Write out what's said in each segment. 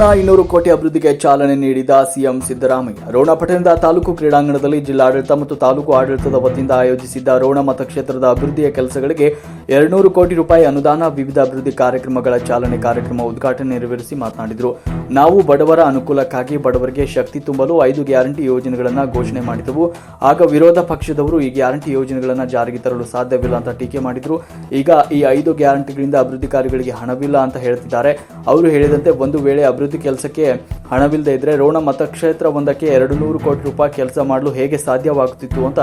ರೋಣ ಇನ್ನೂರು ಕೋಟಿ ಅಭಿವೃದ್ಧಿಗೆ ಚಾಲನೆ ನೀಡಿದ ಸಿಎಂ ಸಿದ್ದರಾಮಯ್ಯ. ರೋಣ ಪಟ್ಟಣದ ತಾಲೂಕು ಕ್ರೀಡಾಂಗಣದಲ್ಲಿ ಜಿಲ್ಲಾಡಳಿತ ಮತ್ತು ತಾಲೂಕು ಆಡಳಿತದ ವತಿಯಿಂದ ಆಯೋಜಿಸಿದ್ದ ರೋಣ ಮತಕ್ಷೇತ್ರದ ಅಭಿವೃದ್ಧಿಯ ಕೆಲಸಗಳಿಗೆ ಎರಡ್ನೂರು ಕೋಟಿ ರೂಪಾಯಿ ಅನುದಾನ, ವಿವಿಧ ಅಭಿವೃದ್ಧಿ ಕಾರ್ಯಕ್ರಮಗಳ ಚಾಲನೆ ಕಾರ್ಯಕ್ರಮ ಉದ್ಘಾಟನೆ ನೆರವೇರಿಸಿ ಮಾತನಾಡಿದರು. ನಾವು ಬಡವರ ಅನುಕೂಲಕ್ಕಾಗಿ ಬಡವರಿಗೆ ಶಕ್ತಿ ತುಂಬಲು ಐದು ಗ್ಯಾರಂಟಿ ಯೋಜನೆಗಳನ್ನು ಘೋಷಣೆ ಮಾಡಿದವು. ಆಗ ವಿರೋಧ ಪಕ್ಷದವರು ಈ ಗ್ಯಾರಂಟಿ ಯೋಜನೆಗಳನ್ನು ಜಾರಿಗೆ ತರಲು ಸಾಧ್ಯವಿಲ್ಲ ಅಂತ ಟೀಕೆ ಮಾಡಿದರು. ಈಗ ಈ ಐದು ಗ್ಯಾರಂಟಿಗಳಿಂದ ಅಭಿವೃದ್ಧಿ ಕಾರ್ಯಗಳಿಗೆ ಹಣವಿಲ್ಲ ಅಂತ ಹೇಳ್ತಿದ್ದಾರೆ. ಅವರು ಹೇಳಿದಂತೆ ಒಂದು ವೇಳೆ ಅಭಿವೃದ್ಧಿ ಕೆಲಸಕ್ಕೆ ಹಣವಿಲ್ಲದೆ ಇದ್ರೆ ರೋಣ ಮತಕ್ಷೇತ್ರ ಒಂದಕ್ಕೆ ಎರಡು ನೂರು ಕೋಟಿ ರೂಪಾಯಿ ಕೆಲಸ ಮಾಡಲು ಹೇಗೆ ಸಾಧ್ಯವಾಗುತ್ತಿತ್ತು ಅಂತ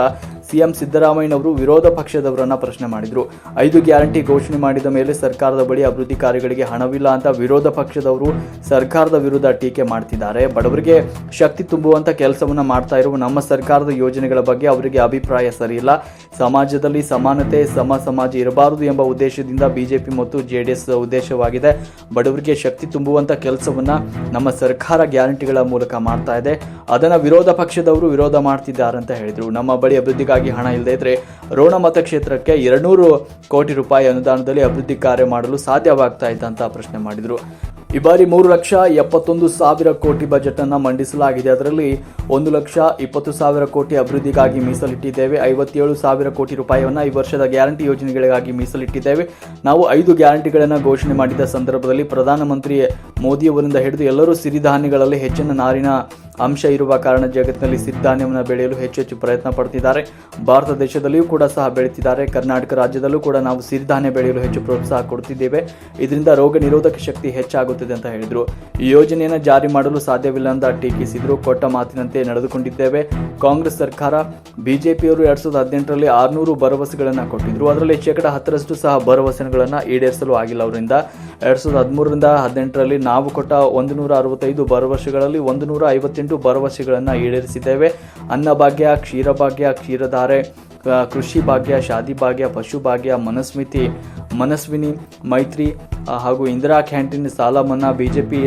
ಸಿಎಂ ಸಿದ್ದರಾಮಯ್ಯನವರು ವಿರೋಧ ಪಕ್ಷದವರನ್ನ ಪ್ರಶ್ನೆ ಮಾಡಿದರು. ಐದು ಗ್ಯಾರಂಟಿ ಘೋಷಣೆ ಮಾಡಿದ ಮೇಲೆ ಸರ್ಕಾರದ ಬಳಿ ಅಭಿವೃದ್ಧಿ ಕಾರ್ಯಗಳಿಗೆ ಹಣವಿಲ್ಲ ಅಂತ ವಿರೋಧ ಪಕ್ಷದವರು ಸರ್ಕಾರದ ವಿರುದ್ಧ ಟೀಕೆ ಮಾಡ್ತಿದ್ದಾರೆ. ಬಡವರಿಗೆ ಶಕ್ತಿ ತುಂಬುವಂತ ಕೆಲಸವನ್ನ ಮಾಡ್ತಾ ಇರುವ ನಮ್ಮ ಸರ್ಕಾರದ ಯೋಜನೆಗಳ ಬಗ್ಗೆ ಅವರಿಗೆ ಅಭಿಪ್ರಾಯ ಸರಿಯಿಲ್ಲ. ಸಮಾಜದಲ್ಲಿ ಸಮಾನತೆ, ಸಮ ಸಮಾಜ ಇರಬಾರದು ಎಂಬ ಉದ್ದೇಶದಿಂದ ಬಿಜೆಪಿ ಮತ್ತು ಜೆಡಿಎಸ್ ಉದ್ದೇಶವಾಗಿದೆ. ಬಡವರಿಗೆ ಶಕ್ತಿ ತುಂಬುವಂತ ಕೆಲಸವನ್ನ ನಮ್ಮ ಸರ್ಕಾರ ಗ್ಯಾರಂಟಿಗಳ ಮೂಲಕ ಮಾಡ್ತಾ ಇದೆ. ಅದನ್ನ ವಿರೋಧ ಪಕ್ಷದವರು ವಿರೋಧ ಮಾಡ್ತಿದ್ದಾರೆ ಅಂತ ಹೇಳಿದರು. ನಮ್ಮ ಬಳಿ ಹಣ ಇಲ್ಲದೆ ಇದ್ರೆ ರೋಣ ಮತಕ್ಷೇತ್ರಕ್ಕೆ ಎರಡ್ನೂರು ಕೋಟಿ ರೂಪಾಯಿ ಅನುದಾನದಲ್ಲಿ ಅಭಿವೃದ್ಧಿ ಕಾರ್ಯ ಮಾಡಲು ಸಾಧ್ಯವಾಗ್ತಾ ಅಂತ ಪ್ರಶ್ನೆ ಮಾಡಿದರು. ಈ ಬಾರಿ ಮೂರು ಲಕ್ಷ ಎಪ್ಪತ್ತೊಂದು ಸಾವಿರ ಕೋಟಿ ಬಜೆಟ್ ಅನ್ನು ಮಂಡಿಸಲಾಗಿದೆ. ಅದರಲ್ಲಿ ಒಂದು ಲಕ್ಷ ಇಪ್ಪತ್ತು ಸಾವಿರ ಕೋಟಿ ಅಭಿವೃದ್ಧಿಗಾಗಿ ಮೀಸಲಿಟ್ಟಿದ್ದೇವೆ. ಐವತ್ತೇಳು ಸಾವಿರ ಕೋಟಿ ರೂಪಾಯಿಯನ್ನು ಈ ವರ್ಷದ ಗ್ಯಾರಂಟಿ ಯೋಜನೆಗಳಿಗಾಗಿ ಮೀಸಲಿಟ್ಟಿದ್ದೇವೆ. ನಾವು ಐದು ಗ್ಯಾರಂಟಿಗಳನ್ನು ಘೋಷಣೆ ಮಾಡಿದ ಸಂದರ್ಭದಲ್ಲಿ ಪ್ರಧಾನಮಂತ್ರಿ ಮೋದಿಯವರಿಂದ ಹಿಡಿದು ಎಲ್ಲರೂ ಸಿರಿಧಾನ್ಯಗಳಲ್ಲಿ ಹೆಚ್ಚಿನ ನಾರಿನ ಅಂಶ ಇರುವ ಕಾರಣ ಜಗತ್ತಿನಲ್ಲಿ ಸಿರಿಧಾನ್ಯವನ್ನು ಬೆಳೆಯಲು ಹೆಚ್ಚು ಹೆಚ್ಚು ಪ್ರಯತ್ನ ಪಡ್ತಿದ್ದಾರೆ. ಭಾರತ ದೇಶದಲ್ಲಿಯೂ ಕೂಡ ಸಹ ಬೆಳೀತಿದ್ದಾರೆ. ಕರ್ನಾಟಕ ರಾಜ್ಯದಲ್ಲೂ ಕೂಡ ನಾವು ಸಿರಿಧಾನ್ಯ ಬೆಳೆಯಲು ಹೆಚ್ಚು ಪ್ರೋತ್ಸಾಹ ಕೊಡ್ತಿದ್ದೇವೆ. ಇದರಿಂದ ರೋಗ ನಿರೋಧಕ ಶಕ್ತಿ ಅಂತ ಹೇಳಿದರು. ಈ ಯೋಜನೆಯನ್ನು ಜಾರಿ ಮಾಡಲು ಸಾಧ್ಯವಿಲ್ಲ ಅಂತ ಟೀಕಿಸಿದರು. ಕೊಟ್ಟ ಮಾತಿನಂತೆ ನಡೆದುಕೊಂಡಿದ್ದೇವೆ. ಕಾಂಗ್ರೆಸ್ ಸರ್ಕಾರ ಬಿಜೆಪಿಯವರು ಎರಡ್ ಸಾವಿರದ ಹದಿನೆಂಟರಲ್ಲಿ ಆರುನೂರು ಭರವಸೆಗಳನ್ನು ಕೊಟ್ಟಿದ್ರು. ಅದರಲ್ಲಿ ಶೇಕಡ ಹತ್ತರಷ್ಟು ಸಹ ಭರವಸೆಗಳನ್ನು ಈಡೇರಿಸಲು ಆಗಿಲ್ಲ ಅವರಿಂದ. ಎರಡ್ ಸಾವಿರದ ಹದಿಮೂರರಿಂದ ಹದಿನೆಂಟರಲ್ಲಿ ನಾವು ಕೊಟ್ಟ ಒಂದು ನೂರ ಅರವತ್ತೈದು ಭರವಸೆಗಳಲ್ಲಿ ಒಂದು ನೂರ ಐವತ್ತೆಂಟು ಭರವಸೆಗಳನ್ನು ಈಡೇರಿಸಿದ್ದೇವೆ. ಅನ್ನಭಾಗ್ಯ, ಕ್ಷೀರಭಾಗ್ಯ, ಕ್ಷೀರಧಾರೆ ಕೃಷಿ ಭಾಗ್ಯ, ಶಾದಿ ಭಾಗ್ಯ, ಪಶು ಭಾಗ್ಯ, ಮನಸ್ಮಿತಿ, ಮನಸ್ವಿನಿ, ಮೈತ್ರಿ ಹಾಗೂ ಇಂದಿರಾ ಕ್ಯಾಂಟೀನ್ ಸಾಲ ಮನ್ನಾ ಬಿ ಜೆ ಪಿ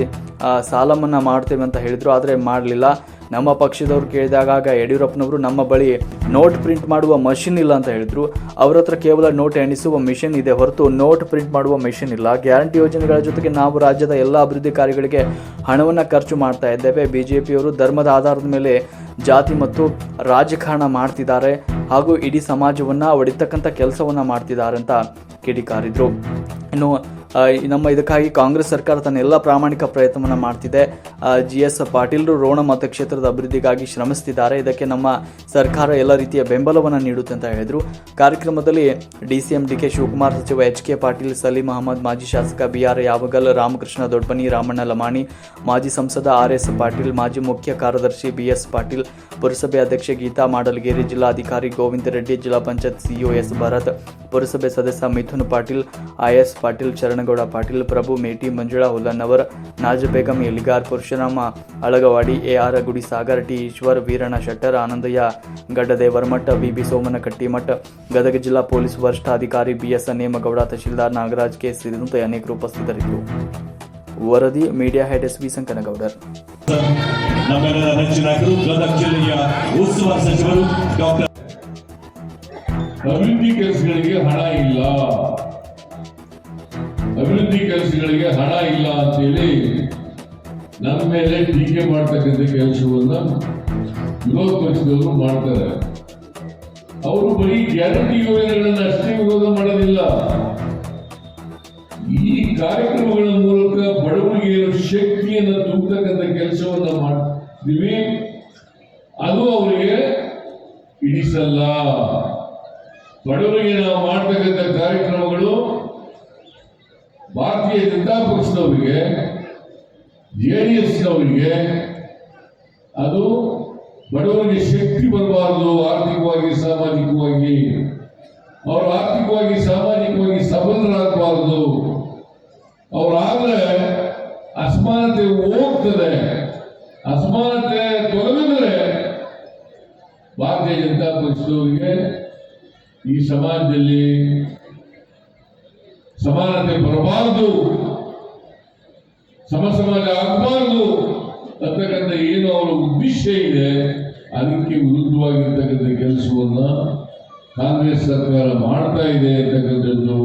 ಸಾಲ ಮನ್ನಾ ಮಾಡ್ತೇವೆ ಅಂತ ಹೇಳಿದರು, ಆದರೆ ಮಾಡಲಿಲ್ಲ. ನಮ್ಮ ಪಕ್ಷದವ್ರು ಕೇಳಿದಾಗ ಆಗ ಯಡಿಯೂರಪ್ಪನವರು ನಮ್ಮ ಬಳಿ ನೋಟ್ ಪ್ರಿಂಟ್ ಮಾಡುವ ಮಷಿನ್ ಇಲ್ಲ ಅಂತ ಹೇಳಿದ್ರು. ಅವ್ರ ಹತ್ರ ಕೇವಲ ನೋಟ್ ಎಣಿಸುವ ಮಿಷಿನ್ ಇದೆ ಹೊರತು ನೋಟ್ ಪ್ರಿಂಟ್ ಮಾಡುವ ಮಿಷಿನ್ ಇಲ್ಲ. ಗ್ಯಾರಂಟಿ ಯೋಜನೆಗಳ ಜೊತೆಗೆ ನಾವು ರಾಜ್ಯದ ಎಲ್ಲ ಅಭಿವೃದ್ಧಿ ಕಾರ್ಯಗಳಿಗೆ ಹಣವನ್ನು ಖರ್ಚು ಮಾಡ್ತಾ ಇದ್ದೇವೆ. ಬಿಜೆಪಿಯವರು ಧರ್ಮದ ಆಧಾರದ ಮೇಲೆ ಜಾತಿ ಮತ್ತು ರಾಜಕಾರಣ ಮಾಡ್ತಿದ್ದಾರೆ ಹಾಗೂ ಇಡೀ ಸಮಾಜವನ್ನು ಒಡಿತಕ್ಕಂಥ ಕೆಲಸವನ್ನು ಮಾಡ್ತಿದ್ದಾರೆ ಅಂತ ಕಿಡಿಕಾರಿದ್ರು. ಇನ್ನು ನಮ್ಮ ಇದಕ್ಕಾಗಿ ಕಾಂಗ್ರೆಸ್ ಸರ್ಕಾರ ತನ್ನ ಎಲ್ಲ ಪ್ರಾಮಾಣಿಕ ಪ್ರಯತ್ನವನ್ನು ಮಾಡ್ತಿದೆ. ಜಿ ಎಸ್ ಪಾಟೀಲ್ರು ರೋಣ ಮತಕ್ಷೇತ್ರದ ಅಭಿವೃದ್ಧಿಗಾಗಿ ಶ್ರಮಿಸ್ತಿದ್ದಾರೆ. ಇದಕ್ಕೆ ನಮ್ಮ ಸರ್ಕಾರ ಎಲ್ಲ ರೀತಿಯ ಬೆಂಬಲವನ್ನು ನೀಡುತ್ತೆ ಅಂತ ಹೇಳಿದರು. ಕಾರ್ಯಕ್ರಮದಲ್ಲಿ D C M D K Shivakumar ಸಚಿವ ಎಚ್ ಕೆ ಪಾಟೀಲ್, ಸಲೀಂ ಅಹಮದ್, ಮಾಜಿ ಶಾಸಕ ಬಿ ಆರ್ ಯಾವಗಲ್, ರಾಮಕೃಷ್ಣ ದೊಡ್ಡಮನಿ ರಾಮಣ್ಣ ಲಮಾಣಿ, ಮಾಜಿ ಸಂಸದ ಆರ್ ಎಸ್ ಪಾಟೀಲ್, ಮಾಜಿ ಮುಖ್ಯ ಕಾರ್ಯದರ್ಶಿ ಬಿ ಎಸ್ ಪಾಟೀಲ್, ಪುರಸಭೆ ಅಧ್ಯಕ್ಷೆ ಗೀತಾ ಮಾಡಲಗೇರಿ, ಜಿಲ್ಲಾಧಿಕಾರಿ ಗೋವಿಂದ ರೆಡ್ಡಿ, ಜಿಲ್ಲಾ ಪಂಚಾಯತ್ ಸಿಇಒ ಎಸ್ ಭರತ್, ಪುರಸಭೆ ಸದಸ್ಯ Mithun Patil I S Patil Charanagouda Patil Prabhu Meti Manjula Hullannavar Najabegum Eligar Parashurama Alagawadi A R Gudisagar T Ishwar Veeranna Shettar Anandayya Gaddadevaramath B B Somana Kattimath Gadag ಜಿಲ್ಲಾ police ವರಿಷ್ಠಾಧಿಕಾರಿ B S Nemagouda tahsildar Nagaraj K ಸೇರಿದಂತೆ ಅನೇಕರು ಉಪಸ್ಥಿತರಿದ್ದರು. ವರದಿ media head S V Sankanagoudar ಅಭಿವೃದ್ಧಿ ಕೆಲಸಗಳಿಗೆ ಹಣ ಇಲ್ಲ. ಅಭಿವೃದ್ಧಿ ಕೆಲಸಗಳಿಗೆ ಹಣ ಇಲ್ಲ ಅಂತೇಳಿ ನಮ್ಮ ಮೇಲೆ ಟೀಕೆ ಮಾಡ್ತಕ್ಕಂಥ ಕೆಲಸವನ್ನ ವಿರೋಧ ಪಕ್ಷದವರು ಮಾಡ್ತಾರೆ. ಅವರು ಬರೀ ಗ್ಯಾರಂಟಿ ಯೋಜನೆಗಳನ್ನು ಅಷ್ಟೇ ವಿರೋಧ ಮಾಡೋದಿಲ್ಲ. ಈ ಕಾರ್ಯಕ್ರಮಗಳ ಮೂಲಕ ಬಡವರಿಗೆ ಶಕ್ತಿಯನ್ನು ತುಂಬತಕ್ಕಂಥ ಕೆಲಸವನ್ನು ಮಾಡ್ತೀವಿ. ಅದು ಅವರಿಗೆ ಇಡಿಸಲ್ಲ ಬಡವರಿಗೆ ನಾವು ಮಾಡ್ತಕ್ಕಂಥ ಕಾರ್ಯಕ್ರಮಗಳು ಭಾರತೀಯ ಜನತಾ ಪಕ್ಷದವರಿಗೆ, ಜೆ ಡಿ ಎಸ್ನವರಿಗೆ ಅದು ಬಡವರಿಗೆ ಶಕ್ತಿ ಬರಬಾರದು, ಆರ್ಥಿಕವಾಗಿ, ಸಾಮಾಜಿಕವಾಗಿ. ಅವರು ಆರ್ಥಿಕವಾಗಿ, ಸಾಮಾಜಿಕವಾಗಿ ಸಬಲರಾಗಬಾರದು. ಅವರಾದ್ರೆ ಅಸಮಾನತೆ ಹೋಗ್ತದೆ. ಅಸಮಾನತೆ ತೊಲಗಿದ್ರೆ ಭಾರತೀಯ ಜನತಾ ಪಕ್ಷದವರಿಗೆ ಈ ಸಮಾಜದಲ್ಲಿ ಸಮಾನತೆ ಬರಬಾರದು. ಸಮ ಸಮಾಜ ಆಗಬಾರದು. ಅಂತಕ್ಕಂಥ ಏನು ಅವರ ಉದ್ದೇಶ ಇದೆ, ಅದಕ್ಕೆ ವಿರುದ್ಧವಾಗಿರ್ತಕ್ಕಂಥ ಕೆಲಸವನ್ನ ಕಾಂಗ್ರೆಸ್ ಸರ್ಕಾರ ಮಾಡ್ತಾ ಇದೆ ಅಂತಕ್ಕಂಥದ್ದು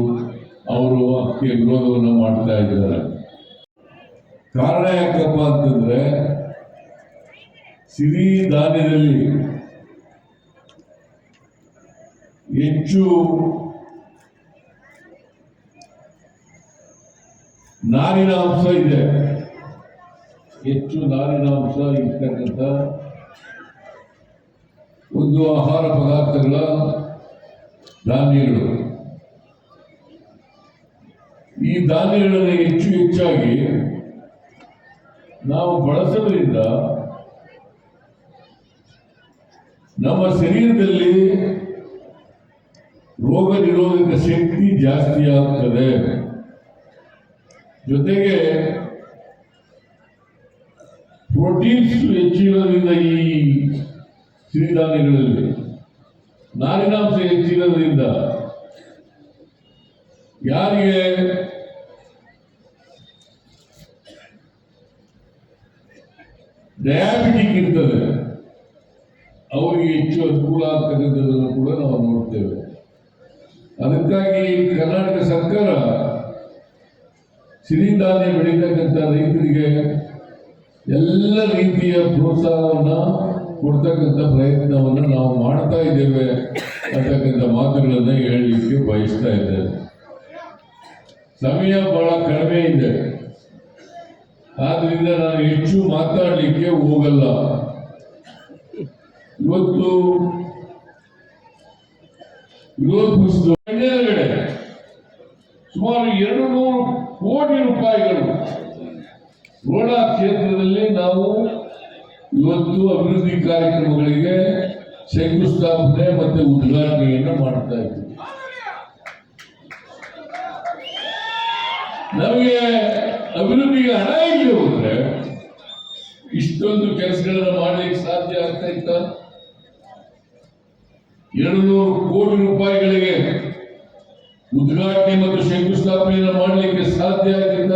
ಅವರು ಅದಕ್ಕೆ ವಿರೋಧವನ್ನು ಮಾಡ್ತಾ ಇದ್ದಾರೆ. ಕಾರಣ ಯಾಕಪ್ಪ ಅಂತಂದ್ರೆ, ಸಿರಿ ಧಾನ್ಯದಲ್ಲಿ ಹೆಚ್ಚು ನಾರಿನ ಅಂಶ ಇದೆ. ಹೆಚ್ಚು ನಾರಿನ ಅಂಶ ಇರ್ತಕ್ಕಂಥ ಒಂದು ಆಹಾರ ಪದಾರ್ಥಗಳ ಧಾನ್ಯಗಳು. ಈ ಧಾನ್ಯಗಳನ್ನು ಹೆಚ್ಚು ಹೆಚ್ಚಾಗಿ ನಾವು ಬಳಸೋದ್ರಿಂದ ನಮ್ಮ ಶರೀರದಲ್ಲಿ ರೋಗ ನಿರೋಧಕ ಶಕ್ತಿ ಜಾಸ್ತಿ ಆಗ್ತದೆ. ಜೊತೆಗೆ ಪ್ರೋಟೀನ್ಸ್ ಹೆಚ್ಚಿರೋದ್ರಿಂದ ಈ ಸಿರಿಧಾನ್ಯಗಳಲ್ಲಿ, ನಾರಿನಾಂಶ ಹೆಚ್ಚಿರೋದ್ರಿಂದ ಯಾರಿಗೆ ಡಯಾಬಿಟಿಕ್ ಇರ್ತದೆ, ಅವರಿಗೆ ಹೆಚ್ಚು ಅನುಕೂಲ ಆಗ್ತಕ್ಕಂಥದ್ದನ್ನು ಕೂಡ ನಾವು ನೋಡ್ತೇವೆ. ಅದಕ್ಕಾಗಿ ಕರ್ನಾಟಕ ಸರ್ಕಾರ ಸಿರಿಧಾನ್ಯ ಬೆಳೀತಕ್ಕಂಥ ರೈತರಿಗೆ ಎಲ್ಲ ರೀತಿಯ ಪ್ರೋತ್ಸಾಹವನ್ನು ಕೊಡ್ತಕ್ಕಂಥ ಪ್ರಯತ್ನವನ್ನು ನಾವು ಮಾಡ್ತಾ ಇದ್ದೇವೆ ಅಂತಕ್ಕಂಥ ಮಾತುಗಳನ್ನು ಹೇಳಲಿಕ್ಕೆ ಬಯಸ್ತಾ ಇದ್ದೇವೆ ಸಮಯ ಬಹಳ ಕಡಿಮೆ ಇದೆ. ಆದ್ರಿಂದ ನಾನು ಹೆಚ್ಚು ಮಾತಾಡಲಿಕ್ಕೆ ಹೋಗಲ್ಲ. ಇವತ್ತು ವಿರೋಧ ಸುಮಾರು ಎರಡು ನೂರು ಕೋಟಿ ರೂಪಾಯಿಗಳು. ರೋಣ ಕ್ಷೇತ್ರದಲ್ಲಿ ನಾವು ಇವತ್ತು ಅಭಿವೃದ್ಧಿ ಕಾರ್ಯಕ್ರಮಗಳಿಗೆ ಶಂಕುಸ್ಥಾಪನೆ ಮತ್ತೆ ಉದ್ಘಾಟನೆಯನ್ನು ಮಾಡ್ತಾ ಇದ್ದೀವಿ. ನಮಗೆ ಅಭಿವೃದ್ಧಿಗೆ ಹಣ ಇಲ್ಲಿ ಹೋದ್ರೆ ಇಷ್ಟೊಂದು ಕೆಲಸಗಳನ್ನು ಮಾಡ್ಲಿಕ್ಕೆ ಸಾಧ್ಯ ಆಗ್ತಾ ಇತ್ತ? ಎರಡು ನೂರು ಕೋಟಿ ರೂಪಾಯಿಗಳಿಗೆ ಉದ್ಘಾಟನೆ ಮತ್ತು ಶಂಕುಸ್ಥಾಪನೆಯನ್ನು ಮಾಡಲಿಕ್ಕೆ ಸಾಧ್ಯ ಆಗಿಲ್ಲ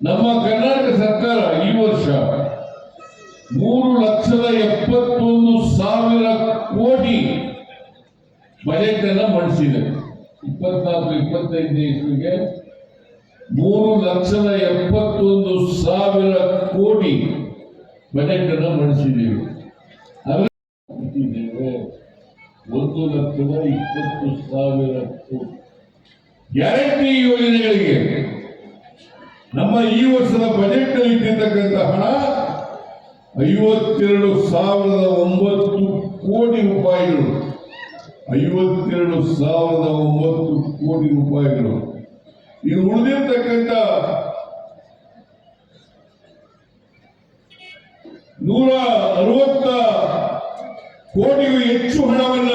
ನಮ್ಮ ಕರ್ನಾಟಕ ಸರ್ಕಾರ ಈ ವರ್ಷ ಮೂರು ಲಕ್ಷದ ಎಪ್ಪತ್ತೊಂದು ಸಾವಿರ ಕೋಟಿ ಬಜೆಟ್ ಅನ್ನ ಮಂಡಿಸಿದೆ. ಇಪ್ಪತ್ನಾಲ್ಕು, ಇಪ್ಪತ್ತೈದನೇ ಇಸ್ವಿಗೆ ಮೂರು ಲಕ್ಷದ ಎಪ್ಪತ್ತೊಂದು ಸಾವಿರ ಕೋಟಿ ಬಜೆಟ್ ಅನ್ನು ಮಂಡಿಸಿದ್ದೀವಿ ಅದರ ಇಟ್ಟಿದ್ದೇವೆ ಒಂದು ಲಕ್ಷದ ಇಪ್ಪತ್ತು ಸಾವಿರ ಗ್ಯಾರಂಟಿ ಯೋಜನೆಗಳಿಗೆ ನಮ್ಮ ಈ ವರ್ಷದ ಬಜೆಟ್ನಲ್ಲಿ ಇಟ್ಟಿರ್ತಕ್ಕಂಥ ಹಣ ಐವತ್ತೆರಡು ಸಾವಿರದ ಒಂಬತ್ತು ಕೋಟಿ ರೂಪಾಯಿಗಳು. ಐವತ್ತೆರಡು ಸಾವಿರದ ಒಂಬತ್ತು ಕೋಟಿ ರೂಪಾಯಿಗಳು. ಇನ್ನು ಉಳಿದಿರ್ತಕ್ಕಂಥ ನೂರ ಅರವತ್ತ ಕೋಟಿಗೂ ಹೆಚ್ಚು ಹಣವನ್ನ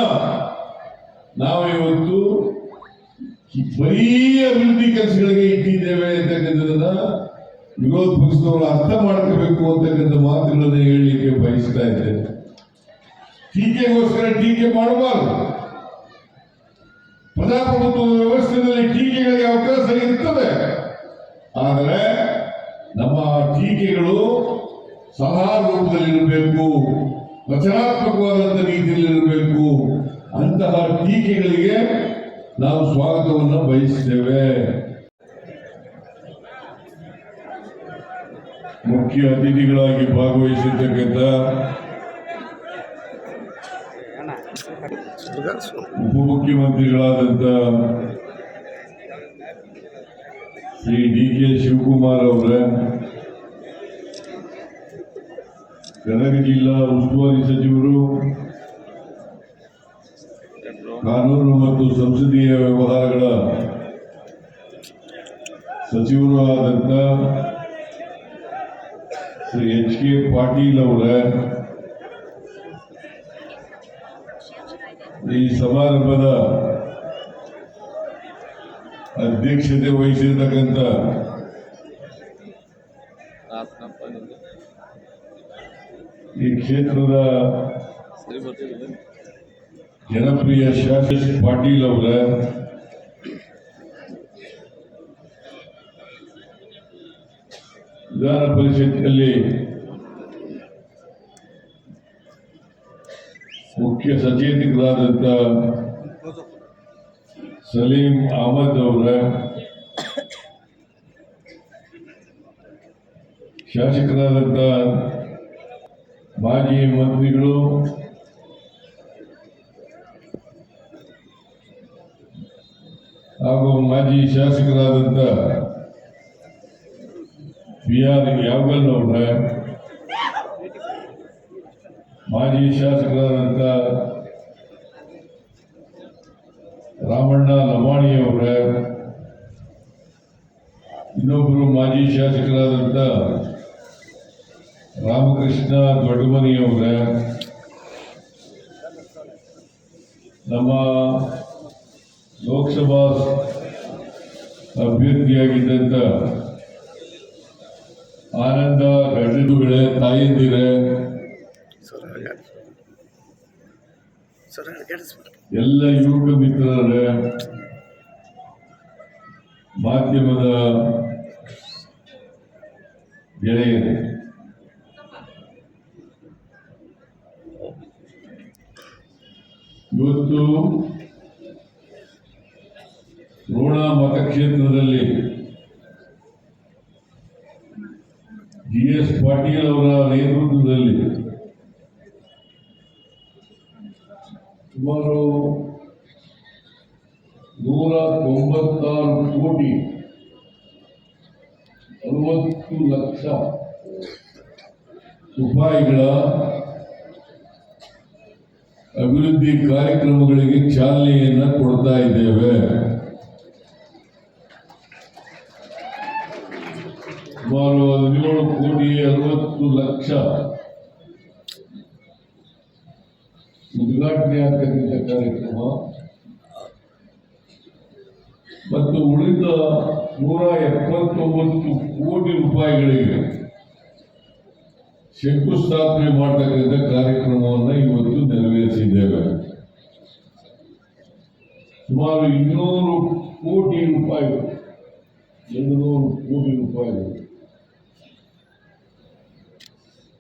ನಾವು ಇವತ್ತು ಬರೀ ಅಭಿವೃದ್ಧಿ ಕೆಲಸಗಳಿಗೆ ಇಟ್ಟಿದ್ದೇವೆ ಅಂತಕ್ಕಂಥದ್ದನ್ನ ವಿರೋಧ ಪಕ್ಷದವರು ಅರ್ಥ ಮಾಡ್ಕೋಬೇಕು ಅಂತಕ್ಕಂಥ ಮಾತುಗಳನ್ನು ಹೇಳಲಿಕ್ಕೆ ಬಯಸ್ತಾ ಇದ್ದೇನೆ. ಟೀಕೆಗೋಸ್ಕರ ಟೀಕೆ ಮಾಡಬಾರದು. ಪ್ರಜಾಪ್ರಭುತ್ವ ವ್ಯವಸ್ಥೆಯಲ್ಲಿ ಟೀಕೆಗಳಿಗೆ ಅವಕಾಶ ಇರ್ತದೆ. ಆದರೆ ನಮ್ಮ ಟೀಕೆಗಳು ಸಲಹಾ ರೂಪದಲ್ಲಿರಬೇಕು. ರಚನಾತ್ಮಕವಾದಂಥ ರೀತಿಯಲ್ಲಿರಬೇಕು ಅಂತಹ ಟೀಕೆಗಳಿಗೆ ನಾವು ಸ್ವಾಗತವನ್ನು ಬಯಸ್ತೇವೆ. ಮುಖ್ಯ ಅತಿಥಿಗಳಾಗಿ ಭಾಗವಹಿಸಿರ್ತಕ್ಕಂಥ ಉಪಮುಖ್ಯಮಂತ್ರಿಗಳಾದಂಥ ಶ್ರೀ ಡಿ ಕೆ ಶಿವಕುಮಾರ್ ಅವರ ಗದಗ ಜಿಲ್ಲಾ ಉಸ್ತುವಾರಿ ಸಚಿವರು, ಕಾನೂನು ಮತ್ತು ಸಂಸದೀಯ ವ್ಯವಹಾರಗಳ ಸಚಿವರು ಆದಂಥ ಶ್ರೀ ಎಚ್ ಕೆ ಪಾಟೀಲ್ ಅವರ, ಈ ಸಮಾರಂಭದ ಅಧ್ಯಕ್ಷತೆ ವಹಿಸಿರ್ತಕ್ಕಂಥ ಈ ಕ್ಷೇತ್ರದ ಜನಪ್ರಿಯ ಶಾಸಕ ಪಾಟೀಲ್ ಅವರ ವಿಧಾನ ಪರಿಷತ್ನಲ್ಲಿ ಮುಖ್ಯ ಸಚೇತಕರಾದಂಥ ಸಲೀಂ ಅಹಮದ್ ಅವರ ಶಾಸಕರಾದಂಥ ಮಾಜಿ ಮಂತ್ರಿಗಳು ಹಾಗೂ ಮಾಜಿ ಶಾಸಕರಾದಂಥ ಬಿ ಆರ್ ಯಾವಗಲ್ ಮಾಜಿ ಶಾಸಕರಾದಂಥ ರಾಮಣ್ಣ ಲಮಾಣಿಯವರ ಇನ್ನೊಬ್ಬರು ಮಾಜಿ ಶಾಸಕರಾದಂಥ ರಾಮಕೃಷ್ಣ ದೊಡ್ಡಮನಿಯವರ ನಮ್ಮ ಲೋಕಸಭಾ ಅಭ್ಯರ್ಥಿಯಾಗಿದ್ದಂಥ ಆನಂದ ಗಂಡದುಗಳೇ ತಾಯಂದಿರೇ. ಎಲ್ಲ ಯುವಕ ಮಿತ್ರರೇ ಮಾಧ್ಯಮದ ಗೆಳೆಯರೇ. ಇವತ್ತು ರೋಣ ಮತಕ್ಷೇತ್ರದಲ್ಲಿ ಜಿ ಎಸ್ ಪಾಟೀಲ್ ಅವರ ನೇತೃತ್ವದಲ್ಲಿ ಸುಮಾರು ನೂರ ತೊಂಬತ್ತಾರು ಕೋಟಿ ಅರವತ್ತು ಲಕ್ಷ ರೂಪಾಯಿಗಳ ಅಭಿವೃದ್ಧಿ ಕಾರ್ಯಕ್ರಮಗಳಿಗೆ ಚಾಲನೆಯನ್ನ ಕೊಡ್ತಾ ಇದ್ದೇವೆ. ಸುಮಾರು ಹದಿನೇಳು ಕೋಟಿ ಅರವತ್ತು ಲಕ್ಷ. ಉದ್ಘಾಟನೆ ಆಗ್ತಕ್ಕಂಥ ಕಾರ್ಯಕ್ರಮ. ಮತ್ತು ಉಳಿದ ನೂರ ಎಪ್ಪತ್ತೊಂಬತ್ತು ಕೋಟಿ ರೂಪಾಯಿಗಳಿಗೆ ಶಂಕುಸ್ಥಾಪನೆ ಮಾಡತಕ್ಕಂಥ ಕಾರ್ಯಕ್ರಮವನ್ನು ಇವತ್ತು ನೆರವೇರಿಸಿದ್ದೇವೆ. ಸುಮಾರು ಇನ್ನೂರು ಕೋಟಿ ರೂಪಾಯಿ ಎರಡುನೂರು ಕೋಟಿ ರೂಪಾಯಿ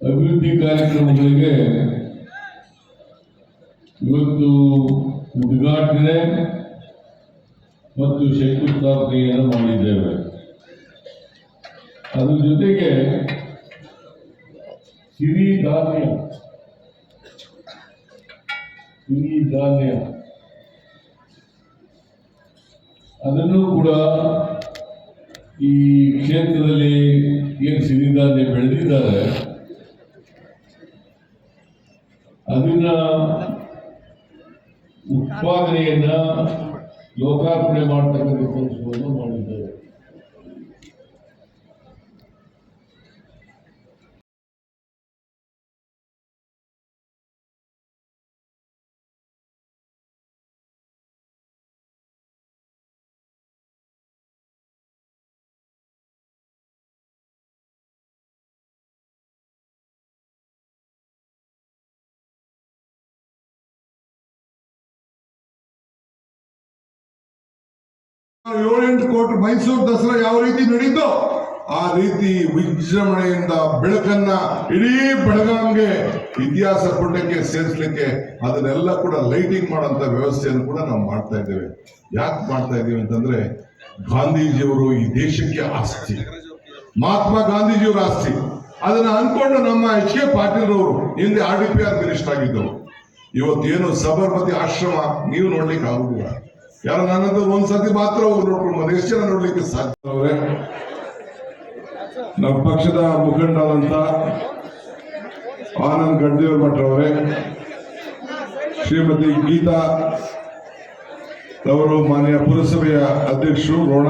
ಅಭಿವೃದ್ಧಿ ಕಾರ್ಯಕ್ರಮಗಳಿಗೆ ಇವತ್ತು ಉದ್ಘಾಟನೆ ಮತ್ತು ಶಂಕುಸ್ಥಾಪನೆಯನ್ನು ಮಾಡಿದ್ದೇವೆ. ಅದ್ರ ಜೊತೆಗೆ ಸಿರಿ ಧಾನ್ಯ ಸಿರಿ ಧಾನ್ಯ ಅದನ್ನು ಕೂಡ ಈ ಕ್ಷೇತ್ರದಲ್ಲಿ ಏನು ಸಿರಿಧಾನ್ಯ ಬೆಳೆದಿದ್ದಾರೆ, ಅದನ್ನ ಉತ್ಪಾದನೆಯನ್ನ ಲೋಕಾರ್ಪಣೆ ಮಾಡ್ತಕ್ಕಂಥ ಕೆಲಸವನ್ನು ಮಾಡಿದ್ದೇವೆ ಏಳೆಂಟು ಕೋಟಿ ಮೈಸೂರು ದಸರಾ ಯಾವ ರೀತಿ ನಡೀತೋ ಆ ರೀತಿ ವಿಜೃಂಭಣೆಯಿಂದ ಬೆಳಕನ್ನ ಇಡೀ ಬೆಳಗಾಂಗೆ ಇತಿಹಾಸ ಪುಟಕ್ಕೆ ಸೇರಿಸಲಿಕ್ಕೆ ಅದನ್ನೆಲ್ಲ ಕೂಡ ಲೈಟಿಂಗ್ ಮಾಡುವಂತ ವ್ಯವಸ್ಥೆಯನ್ನು ಕೂಡ ನಾವು ಮಾಡ್ತಾ ಇದ್ದೇವೆ. ಯಾಕೆ ಮಾಡ್ತಾ ಇದ್ದೀವಿ ಅಂತಂದ್ರೆ ಗಾಂಧೀಜಿಯವರು ಈ ದೇಶಕ್ಕೆ ಆಸ್ತಿ. ಮಹಾತ್ಮ ಗಾಂಧೀಜಿಯವರ ಆಸ್ತಿ. ಅದನ್ನ ಅನ್ಕೊಂಡು ನಮ್ಮ ಎಚ್ ಕೆ ಪಾಟೀಲ್ ಅವರು ಹಿಂದೆ R D P R minister ಆಗಿದ್ದವರು. ಇವತ್ತೇನು ಸಬರ್ಮತಿ ಆಶ್ರಮ, ನೀವು ನೋಡ್ಲಿಕ್ಕೆ ಆಗುದಿಲ್ಲ. ಯಾರು ನನ್ನಂತ ಒಂದ್ಸತಿ ಮಾತ್ರ ಹೋಗಿ ನೋಡ್ಕೊಂಡು ಬಂದು ಎಷ್ಟು ಜನ ನೋಡ್ಲಿಕ್ಕೆ ಸಾಧ್ಯ? ಅವರೇ, ನಮ್ಮ ಪಕ್ಷದ ಮುಖಂಡರಾದಂತ ಆನಂದ್ ಮಠ ಅವರೇ, ಶ್ರೀಮತಿ ಗೀತಾ ಅವರು ಮಾನ್ಯ ಪುರಸಭೆಯ ಅಧ್ಯಕ್ಷರು ರೋಣ.